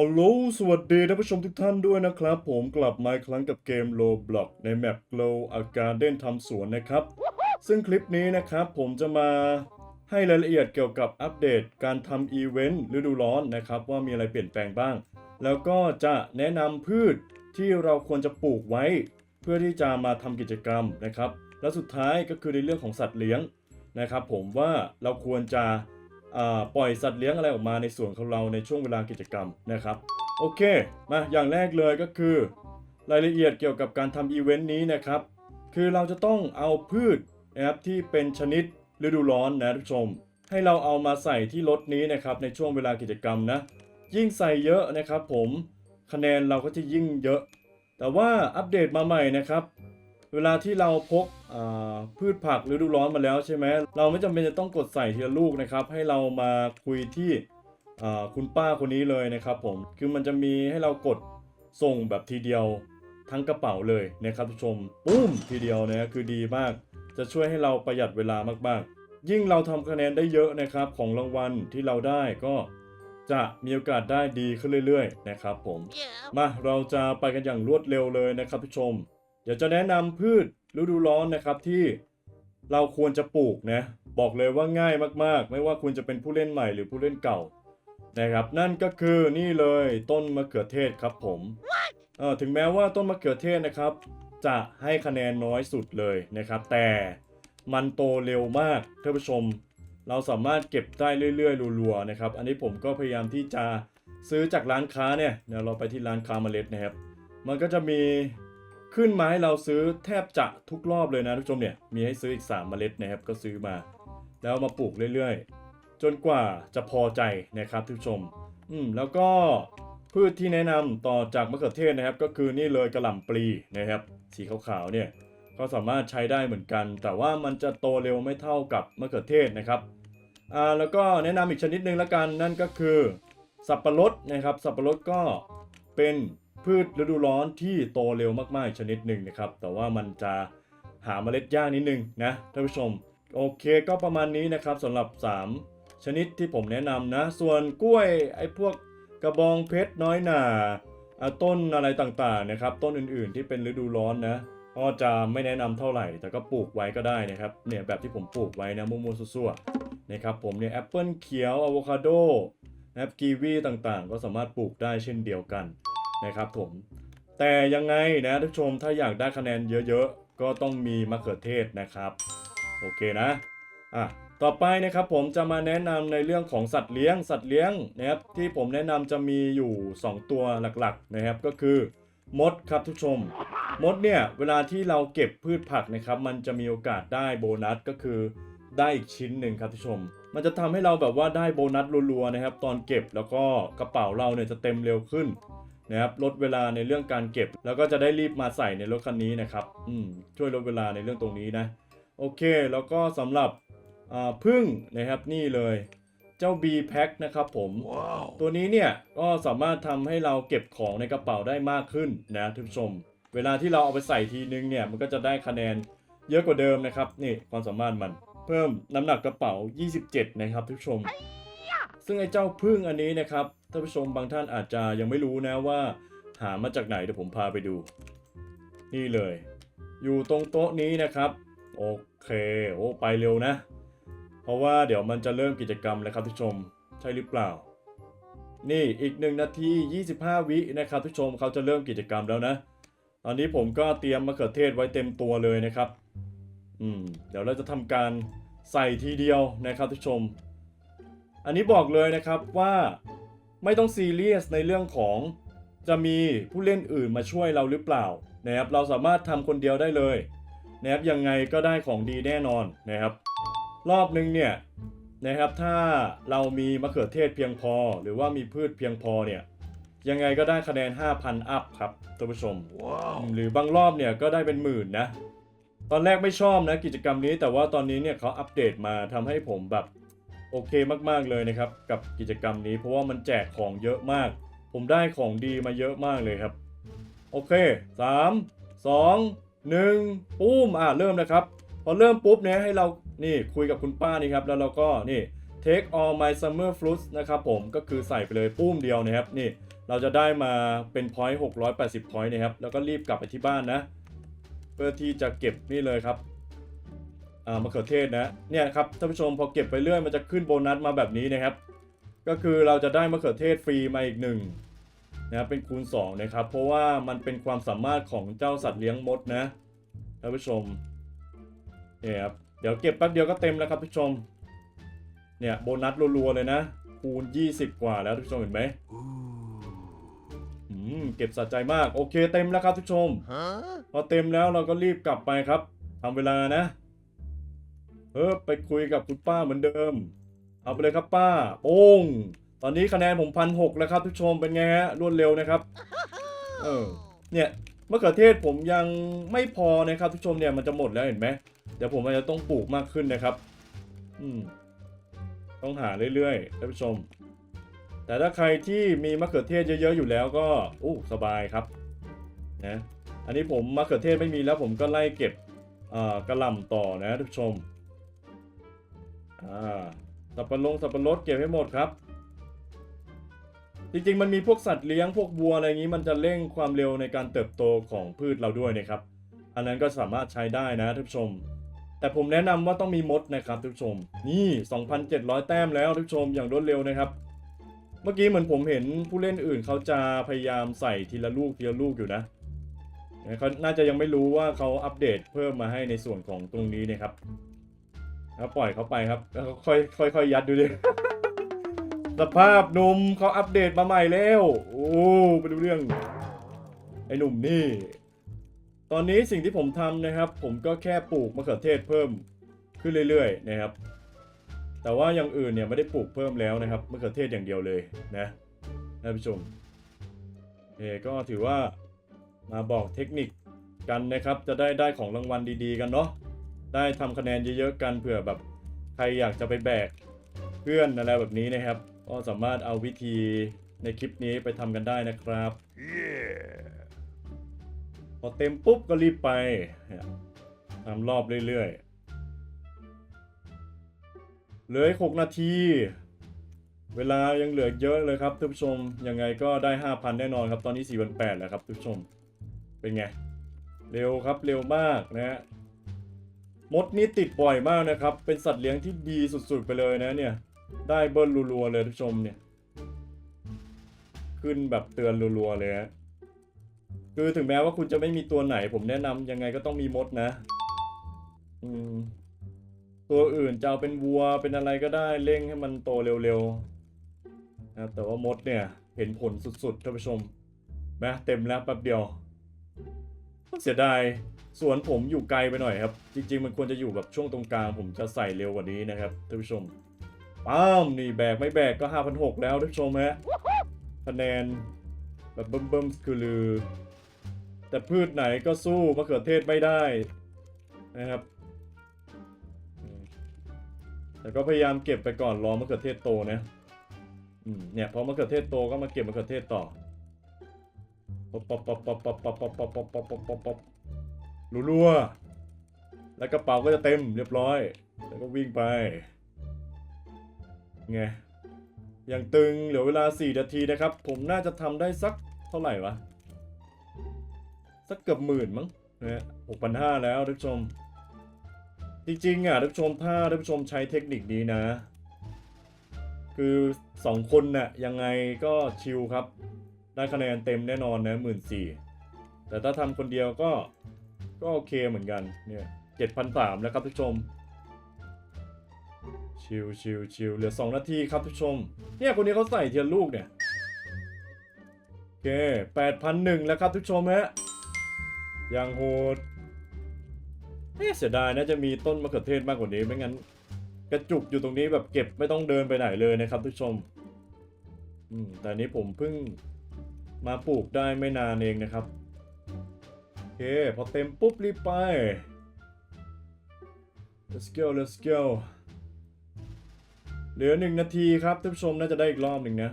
ฮัลโหลสวัสดีท่านผู้ชมทุกท่านด้วยนะครับ ผมกลับมาอีกครั้งกับเกม Roblox ในแมป Glow a Garden ทำสวนนะครับ ซึ่งคลิปนี้นะครับผมจะมาให้รายละเอียดเกี่ยวกับอัปเดตการทำอีเวนต์ฤดูร้อนนะครับ ว่ามีอะไรเปลี่ยนแปลงบ้าง แล้วก็จะแนะนำพืชที่เราควรจะปลูกไว้ เพื่อที่จะมาทำกิจกรรมนะครับ และสุดท้ายก็คือในเรื่องของสัตว์เลี้ยงนะครับ ผมว่าเราควรจะ ปล่อยสัตว์เลี้ยงอะไรออกมาในส่วนของเราในช่วงเวลากิจกรรมนะครับโอเคมาอย่างแรกเลยก็คือ รายละเอียดเกี่ยวกับการทำอีเวนต์นี้นะครับ คือเราจะต้องเอาพืชนะครับที่เป็นชนิดฤดูร้อนนะทุกชม ให้เราเอามาใส่ที่รถนี้นะครับในช่วงเวลากิจกรรมนะ ยิ่งใส่เยอะนะครับ ผมคะแนนเราก็จะยิ่งเยอะ แต่ว่าอัปเดตมาใหม่นะครับ เวลาที่เราพกอ่าพืชผักฤดูร้อนมาแล้วใช่ไหมเราไม่จำเป็นจะต้องกดใส่ทีละลูกนะครับ ให้เรามาคุยที่อ่าคุณป้าคนนี้เลยนะครับผมคือมันจะมีให้เรากดส่งแบบทีเดียวทั้งกระเป๋าเลยนะครับทุกผู้ชมปุ้มทีเดียวนะคือดีมาก จะช่วยให้เราประหยัดเวลามากๆ ยิ่งเราทำคะแนนได้เยอะนะครับของรางวัลที่เราได้ก็จะมีโอกาสได้ดีขึ้นเรื่อย ๆ นะครับผมมาเราจะไปกันอย่างรวดเร็วเลยนะครับทุกผู้ชม เดี๋ยวจะแนะนำพืชฤดูร้อนนะครับที่เราควรจะปลูกนะบอกเลยว่าง่ายมากๆ ไม่ว่าคุณจะเป็นผู้เล่นใหม่หรือผู้เล่นเก่านะครับนั่นก็คือนี่เลยต้นมะเขือเทศครับผมเออถึงแม้ว่าต้นมะเขือเทศนะครับ จะให้คะแนนน้อยสุดเลยนะครับ แต่มันโตเร็วมากท่านผู้ชม เราสามารถเก็บได้เรื่อยๆรัวๆนะครับ อันนี้ผมก็พยายามที่จะซื้อจากร้านค้าเนี่ยเดี๋ยวเราไปที่ร้านค้าเมล็ดนะครับ มันก็จะมี ขึ้นมาให้เราซื้อแทบจะทุกรอบเลยนะทุกผู้ชมเนี่ยมีให้ซื้ออีก 3 เมล็ดนะครับก็ซื้อมา แล้วมาปลูกเรื่อยๆ จนกว่าจะพอใจนะครับทุกผู้ชม อืมแล้วก็พืชที่แนะนำต่อจากมะเขือเทศนะครับ ก็คือนี่เลยกระหล่ำปลีนะครับ สีขาวๆเนี่ยก็สามารถใช้ได้เหมือนกัน แต่ว่ามันจะโตเร็วไม่เท่ากับมะเขือเทศนะครับอ่าแล้วก็แนะนำอีกชนิดหนึ่งละกันนั่นก็คือ สับปะรดนะครับ สับปะรดก็เป็น พืชฤดูร้อนที่โตเร็วมากๆชนิดหนึ่งนะครับ แต่ว่ามันจะหาเมล็ดยากนิดนึงนะท่านผู้ชม โอเคก็ประมาณนี้นะครับสำหรับ 3 ชนิดที่ผมแนะนำนะ ส่วนกล้วยไอ้พวกกระบองเพชรน้อยหนาต้นอะไรต่างๆนะครับ ต้นอื่นๆที่เป็นฤดูร้อนนะก็จะไม่แนะนำเท่าไหร่ แต่ก็ปลูกไว้ก็ได้นะครับเนี่ยแบบที่ผมปลูกไว้นะมั่วๆซั่วๆนะครับผมเนี่ยแอปเปิลเขียวอะโวคาโดนะครับกีวีต่างๆ ก็สามารถปลูกได้เช่นเดียวกัน นะครับผมแต่ยังไงนะท่านชมถ้าอยากได้คะแนนเยอะๆ ก็ต้องมีมะเขือเทศนะครับ โอเคนะอะต่อไปนะครับผมจะมาแนะนำในเรื่องของสัตว์เลี้ยงสัตว์เลี้ยงนะครับที่ผมแนะนำจะมีอยู่ 2 ตัวหลักๆนะครับก็คือมดครับทุกชม มดเนี่ยเวลาที่เราเก็บพืชผักนะครับมันจะมีโอกาสได้โบนัสก็คือได้อีกชิ้นหนึ่งครับทุกชม มันจะทำให้เราแบบว่าได้โบนัสรัวๆนะครับตอนเก็บแล้วก็กระเป๋าเราเนี่ยจะเต็มเร็วขึ้น นะครับลดเวลาในเรื่องการเก็บ แล้วก็จะได้รีบมาใส่ในรถคันนี้นะครับอืมช่วยลดเวลาในเรื่องตรงนี้นะ โอเคแล้วก็สำหรับอ่าพึ่งนะครับนี่เลยเจ้า B Pack นะครับผมตัวนี้เนี่ยก็สามารถทำให้เราเก็บของในกระเป๋าได้มากขึ้นนะท่านผู้ชม เวลาที่เราเอาไปใส่ทีนึงเนี่ยมันก็จะได้คะแนนเยอะกว่าเดิมนะครับนี่ความสามารถมันเพิ่มน้ำหนักกระเป๋า 27 นะครับท่านผู้ชม ซึ่งไอ้เจ้าพึ่งอันนี้นะครับท่านผู้ชมบางท่านอาจจะยังไม่รู้นะว่า หามาจากไหนเดี๋ยวผมพาไปดู นี่เลย อยู่ตรงโต๊ะนี้นะครับ โอเคโอ้ไปเร็วนะ เพราะว่าเดี๋ยวมันจะเริ่มกิจกรรมแล้วครับทุกชมใช่หรือเปล่า นี่อีก1นาที 25 วินะครับทุกชมเขาจะเริ่มกิจกรรมแล้วนะตอนนี้ผมก็เตรียมมะเขือเทศไว้เต็มตัวเลยนะครับอืมเดี๋ยวเราจะทำการใส่ทีเดียวนะครับทุกชม อันนี้บอกเลยนะครับว่าไม่ต้องซีเรียสในเรื่องของจะมีผู้เล่นอื่นมาช่วยเราหรือเปล่านะครับเราสามารถทำคนเดียวได้เลยนะครับยังไงก็ได้ของดีแน่นอนนะครับ รอบนึงเนี่ยนะครับถ้าเรามีมะเขือเทศเพียงพอ หรือว่ามีพืชเพียงพอเนี่ยยังไงก็ได้คะแนน 5,000 อัพครับท่านผู้ชมหรือบางรอบเนี่ยก็ได้เป็นหมื่นนะ ตอนแรกไม่ชอบนะกิจกรรมนี้แต่ว่าตอนนี้เนี่ยเขาอัปเดตมาทำให้ผมแบบ โอเคมากๆเลยนะครับ กับกิจกรรมนี้เพราะว่ามันแจกของเยอะมาก ผมได้ของดีมาเยอะมากเลยครับ โอเค 3 2 1ปุ้มอะเริ่มนะครับ พอเริ่มปุ๊บเนี่ยให้เรานี่คุยกับคุณป้านี่ครับ แล้วเราก็นี่ take all my summer fruits นะครับผมก็คือใส่ไปเลยปุ้มเดียวนะครับนี่เราจะได้มาเป็นพอยต์680พอยต์นะครับ แล้วก็รีบกลับไปที่บ้านนะ เพื่อที่จะเก็บนี่เลยครับ อ่ามะเขือเทศนะเนี่ยครับท่านผู้ชมพอเก็บไปเรื่อยมันจะขึ้นโบนัสมาแบบนี้นะครับ ก็คือเราจะได้มะเขือเทศฟรีมาอีกหนึ่งนะครับเป็นคูณ2นะครับ เพราะว่ามันเป็นความสามารถของเจ้าสัตว์เลี้ยงมดนะท่านผู้ชมเนี่ยครับเดี๋ยวเก็บแป๊บเดียวก็เต็มแล้วครับท่านผู้ชม เนี่ยโบนัสรัวๆเลยนะ คูณ 20 กว่าแล้วท่านผู้ชมเห็นไหมอืมเก็บสะใจมากโอเคเต็มแล้วครับท่านผู้ชมพอเต็มแล้วเราก็รีบกลับไปครับทำเวลานะ เออไปคุยกับคุณป้าเหมือนเดิม เอาไปเลยครับป้า โป้งตอนนี้คะแนนผมพันหกแล้วครับทุกชมเป็นไงฮะรวดเร็วนะครับ เออ เนี่ยมะเขือเทศผมยังไม่พอนะครับทุกชมเนี่ยมันจะหมดแล้วเห็นไหมเดี๋ยวผมอาจจะต้องปลูกมากขึ้นนะครับ อืม ต้องหาเรื่อยๆท่านผู้ชม แต่ถ้าใครที่มีมะเขือเทศเยอะๆอยู่แล้วก็อู้สบายครับนะอันนี้ผมมะเขือเทศไม่มีแล้วผมก็ไล่เก็บกระหล่ำต่อนะทุกผู้ชม อ่าสับปะรดสับปะรดเก็บให้หมดครับ จริงๆ มันมีพวกสัตว์เลี้ยงพวกวัวอะไรอย่างนี้ มันจะเร่งความเร็วในการเติบโตของพืชเราด้วยนะครับ อันนั้นก็สามารถใช้ได้นะทุกผู้ชม แต่ผมแนะนำว่าต้องมีมดนะครับทุกผู้ชม นี่ 2,700 แต้มแล้วทุกผู้ชมอย่างรวดเร็วนะครับ เมื่อกี้เหมือนผมเห็นผู้เล่นอื่นเขาจะพยายามใส่ทีละลูกทีละลูกอยู่นะเขาน่าจะยังไม่รู้ว่าเขาอัปเดตเพิ่มมาให้ในส่วนของตรงนี้นะครับ แล้วปล่อยเขาไปครับแล้วค่อยค่อยค่อยยัดดูดิสภาพหนุ่มเขาอัปเดตมาใหม่แล้ว โอ้ไปดูเรื่อง ไอ้หนุ่มนี่ ตอนนี้สิ่งที่ผมทำนะครับ ผมก็แค่ปลูกมะเขือเทศเพิ่มขึ้นเรื่อยๆนะครับ แต่ว่าอย่างอื่นเนี่ยไม่ได้ปลูกเพิ่มแล้วนะครับมะเขือเทศอย่างเดียวเลยนะท่านผู้ชมเอก็ถือว่ามาบอกเทคนิคกันนะครับ จะได้ได้ของรางวัลดีๆกันเนาะ ได้ทำคะแนนเยอะๆกันเผื่อแบบใครอยากจะไปแบกเพื่อนอะไรแบบนี้นะครับ ก็สามารถเอาวิธีในคลิปนี้ไปทำกันได้นะครับพอเต็มปุ๊บก็รีบไปเนี่ยทำรอบเรื่อยๆเหลืออีกหกนาที เวลายังเหลือเยอะเลยครับท่านผู้ชม ยังไงก็ได้ 5,000 แน่นอนครับ ตอนนี้4 8 0 0แล้วครับท่านผู้ชม เป็นไง เร็วครับ เร็วมากนะฮะ มดนี่ติดบ่อยมากนะครับ เป็นสัตว์เลี้ยงที่ดีสุดๆไปเลยนะเนี่ย ได้เบิ้ลรัวๆเลยท่านผู้ชมเนี่ย ขึ้นแบบเตือนรัวๆเลยฮะคือถึงแม้ว่าคุณจะไม่มีตัวไหน ผมแนะนำยังไงก็ต้องมีมดนะ อืม ตัวอื่นจะเอาเป็นวัวเป็นอะไรก็ได้เร่งให้มันโตเร็วๆนะแต่ว่ามดเนี่ย เห็นผลสุดๆท่านผู้ชมนะเต็มแล้วแป๊บเดียว เสียดายสวนผมอยู่ไกลไปหน่อยครับ จริง ๆ มันควรจะอยู่แบบช่วงตรงกลางผมจะใส่เร็วกว่านี้นะครับท่านผู้ชมป้ามนี่แบกไม่แบกก็ 5 6 0 0 แล้วท่านผู้ชมฮะคะแนนแบบเบิ่มๆคือลือ แต่พืชไหนก็สู้มะเขือเทศไม่ได้นะครับ แต่ก็พยายามเก็บไปก่อนรอมะเขือเทศโตนะเนี่ยพอมะเขือเทศโตก็มาเก็บมะเขือเทศต่อ ป๊อปป๊อปป๊อปป๊อปป๊อปป๊อปป๊อปป๊อปป๊อปป๊อปป๊อปป๊อปป๊อปรัวๆแล้วกระเป๋าก็จะเต็มเรียบร้อย แล้วก็วิ่งไปไงอย่างตึงเหลือเวลา 4 นาทีนะครับ ผมน่าจะทำได้สักเท่าไหร่วะ สักเกือบหมื่นมั้งนะหกพันห้าแล้วท่านผู้ชม จริงๆอะท่านผู้ชมถ้าท่านผู้ชมใช้เทคนิคนี้นะ คือสองคนน่ะยังไงก็ชิลครับ ได้คะแนนเต็มแน่นอนนะหมื่นสี่แต่ถ้าทำคนเดียวก็ก็โอเคเหมือนกันเนี่ยเจ็ดพันสามแล้วครับท่านผู้ชม ชิลชิลชิลเหลือสองนาทีครับท่านผู้ชม เนี่ยคนนี้เขาใส่เทียนลูกเนี่ยโอเคแปดพันหนึ่งแล้วครับทุกชมฮะยังโหดเอ๊ะเสียดายนะจะมีต้นมะเขือเทศมากกว่านี้ไม่งั้น กระจุกอยู่ตรงนี้แบบเก็บไม่ต้องเดินไปไหนเลยนะครับทุกชม อืมแต่นี้ผมเพิ่ง มาปลูกได้ไม่นานเองนะครับ โอเค พอเต็มปุ๊บรีบไป let's go let's go เหลือหนึ่งนาทีครับท่านผู้ชมน่าจะได้อีกรอบหนึ่งนะ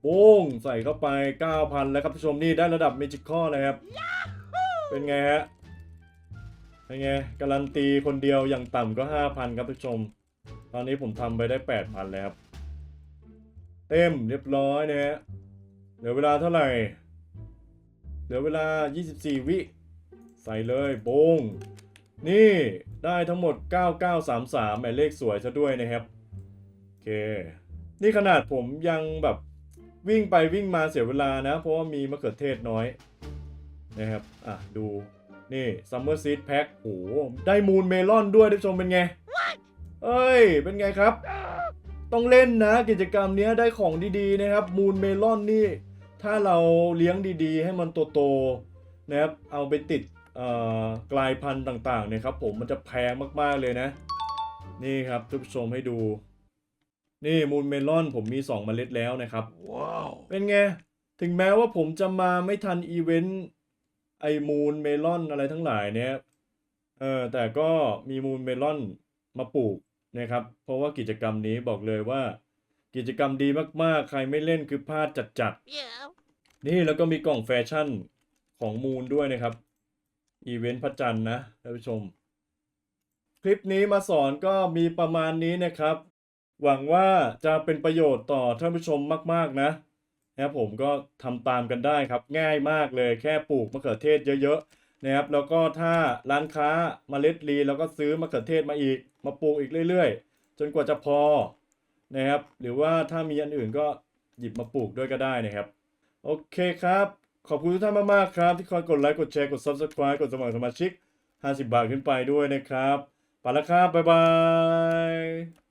โป้งใส่เข้าไป 9,000 แล้วครับท่านผู้ชมนี่ได้ระดับเมจิคอเลยครับ เป็นไงฮะเป็นไงการันตีคนเดียวอย่างต่ำก็ 5,000 ครับท่านผู้ชม ตอนนี้ผมทำไปได้ 8,000 แล้วครับ เต็มเรียบร้อยนะฮะ เหลือเวลาเท่าไหร่ เหลือเวลา 24 วิ ใส่เลยโบงนี่ได้ทั้งหมด 9933หมายเลขสวยซะด้วยนะครับ โอเค นี่ขนาดผมยังแบบวิ่งไปวิ่งมาเสียเวลานะ เพราะว่ามีมะเขือเทศน้อยนะครับ อะ ดู นี่ Summer Seed Pack โอ้โหได้มูนเมลอนด้วยท่านผู้ชมเป็นไง เอ้ย เป็นไงครับ ต้องเล่นนะกิจกรรมนี้ได้ของดีๆนะครับ มูนเมลอนนี่ ถ้าเราเลี้ยงดีๆ ให้มันโตๆนะครับ เอาไปติดเอ่อกลายพันธุ์ต่างๆเนี่ยครับผมมันจะแพงมากๆเลยนะ นี่ครับท่านผู้ชมให้ดู นี่มูนเมลอนผมมี 2 เมล็ดแล้วนะครับ ว้าว เป็นไง ถึงแม้ว่าผมจะมาไม่ทันอีเวนต์ไอมูนเมลอนอะไรทั้งหลายเนี่ยเออแต่ก็มีมูนเมลอนมาปลูกนะครับ เพราะว่ากิจกรรมนี้บอกเลยว่า กิจกรรมดีมากๆ ใครไม่เล่นคือพลาดจัดๆ นี่แล้วก็มีกล่องแฟชั่นของมูนด้วยนะครับ อีเวนต์พระจันทร์นะท่านผู้ชม คลิปนี้มาสอนก็มีประมาณนี้นะครับ หวังว่าจะเป็นประโยชน์ต่อท่านผู้ชมมากๆนะนะครับผมก็ทำตามกันได้ครับ ง่ายมากเลยแค่ปลูกมะเขือเทศเยอะๆนะครับ แล้วก็ถ้าร้านค้าเมล็ดรีแล้วก็ซื้อมะเขือเทศมาอีก มาปลูกอีกเรื่อยๆ จนกว่าจะพอ นะครับ หรือว่าถ้ามีอันอื่นก็หยิบมาปลูกด้วยก็ได้นะครับ โอเคครับ ขอบคุณทุกท่านมากๆครับ ที่คอยกดไลค์กดแชร์กด Subscribe กดสมัครสมาชิก 50 บาทขึ้นไปด้วยนะครับ ไปแล้วครับ บ๊ายบาย